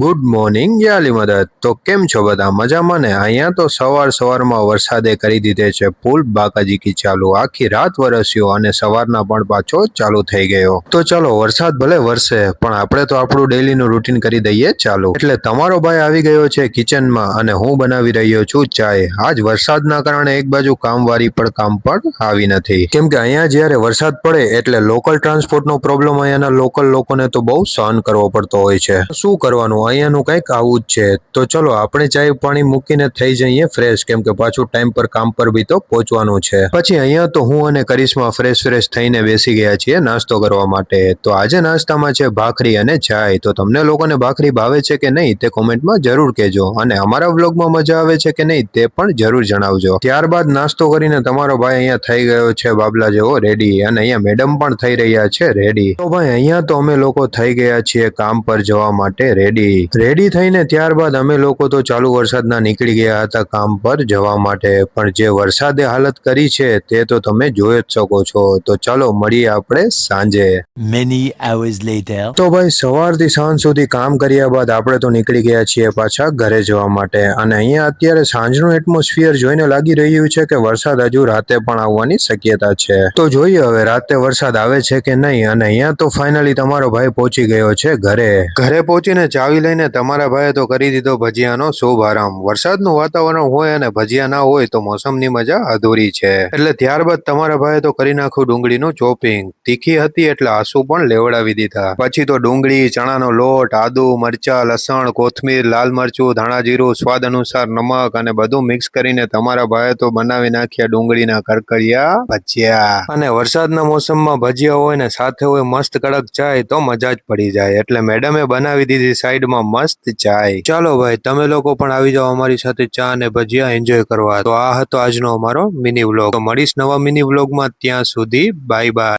Good morning યાલી મદદ. તો કેમ છો બધા? મજામાં ને? અહીંયા તો સવાર સવારમાં વરસાદે કરી દીધે છે ફૂલ બાકાજીકી ચાલુ. આખી રાત વરસ્યો અને સવારના પણ પાછો ચાલુ થઈ ગયો. તો ચાલો, વરસાદ ભલે વરસે, પણ આપણે તો આપણું ડેલીનું રૂટીન કરી દઈએ ચાલુ. એટલે તમારો ભાઈ આવી ગયો છે કિચનમાં અને હું બનાવી રહ્યો છું ચાય. આજ વરસાદના કારણે એક બાજુ કામવાળી પણ કામ પણ આવી નથી. કેમ કે અહીંયા જ્યારે વરસાદ પડે એટલે લોકલ ટ્રાન્સપોર્ટનો પ્રોબ્લેમ અહીંયાના લોકલ લોકોને તો બહુ સહન કરવો પડતો હોય છે. શું કરવાનું? અહીંયાનું કંઈક આવું જ છે. તો ચલો, આપણે ચાય પાણી મૂકીને થઈ જઈએ ફ્રેશ, કેમ કે પાછું ટાઈમ પર કામ પર બી તો પહોંચવાનું છે. પછી અહીંયા તો હું અને કરિશ્મા ફ્રેશ ફ્રેશ થઈને બેસી ગયા છીએ નાસ્તો કરવા માટે. તો આજે નાસ્તામાં છે ભાખરી અને ચાય. તો તમને લોકોને ભાખરી ભાવે છે કે નહીં તે કોમેન્ટમાં જરૂર કહેજો. અને અમારા વ્લોગમાં મજા આવે છે કે નહીં તે પણ જરૂર જણાવજો. ત્યારબાદ નાસ્તો કરીને તમારો ભાઈ અહીંયા થઈ ગયો છે બાબલા જેવો રેડી અને અહીંયા મેડમ પણ થઈ રહ્યા છે રેડી તો ભાઈ, અહીંયા તો અમે લોકો થઈ ગયા છીએ કામ પર જવા માટે રેડી રેડી થઈને ત્યારબાદ અમે લોકો તો ચાલુ વરસાદના નીકળી ગયા હતા કામ પર જવા માટે. પણ જે વરસાદે હાલત કરી છે તે તો તમે જોઈ જ શકો છો. તો ચાલો મળીએ આપણે સાંજે. Many hours later. તો ભાઈ સવારથી સાંજ સુધી કામ કર્યા બાદ આપણે તો નીકળી ગયા છીએ પાછા ઘરે જવા માટે. અને અહીંયા અત્યારે સાંજનું એટમોસ્ફિયર જોઈને લાગી રહ્યું છે કે વરસાદ હજુ રાતે પણ આવવાની શક્યતા છે. તો જોઈએ હવે રાતે વરસાદ આવે છે કે નહીં? અને અહીંયા તો ફાઇનલી તમારો ભાઈ પહોંચી ગયો છે ઘરે. ઘરે પહોંચીને ચાવી લઈને તમારા ભાઈએ તો કરી દીધો ભજીયાનો શુભારંભ વરસાદનું વાતાવરણ હોય અને ભજીયા ના હોય તો મોસમની મજા અધૂરી છે. એટલે ત્યારબાદ તમારા ભાઈએ તો કરી નાખ્યું ડુંગળીનું ચોપિંગ. તીખી હતી એટલે આંસુ પણ લેવડાવી દીધા. પછી તો ડુંગળી, ચણાનો લોટ, આદુ, મરચા, લસણ, કોથમીર, લાલ મરચું, ધાણા જીરું, સ્વાદ અનુસાર નમક અને બધું મિક્સ કરીને તમારા ભાઈએ તો બનાવી નાખ્યા ડુંગળીના કરકરિયા ભજીયા. અને વરસાદના મોસમમાં ભજીયા હોય ને સાથે હોય મસ્ત કડક જાય તો મજા જ પડી જાય. એટલે મેડમે બનાવી દીધી સાઈડમાં મસ્ત ચાય. ચાલો ભાઈ, તમે લોકો પણ આવી જાઓ અમારી સાથે ચા અને ભજીયા એન્જોય કરવા. તો આ હતો આજનો અમારો મિની વ્લોગ મળીશ નવા મિની વ્લોગમાં ત્યાં સુધી. Bye bye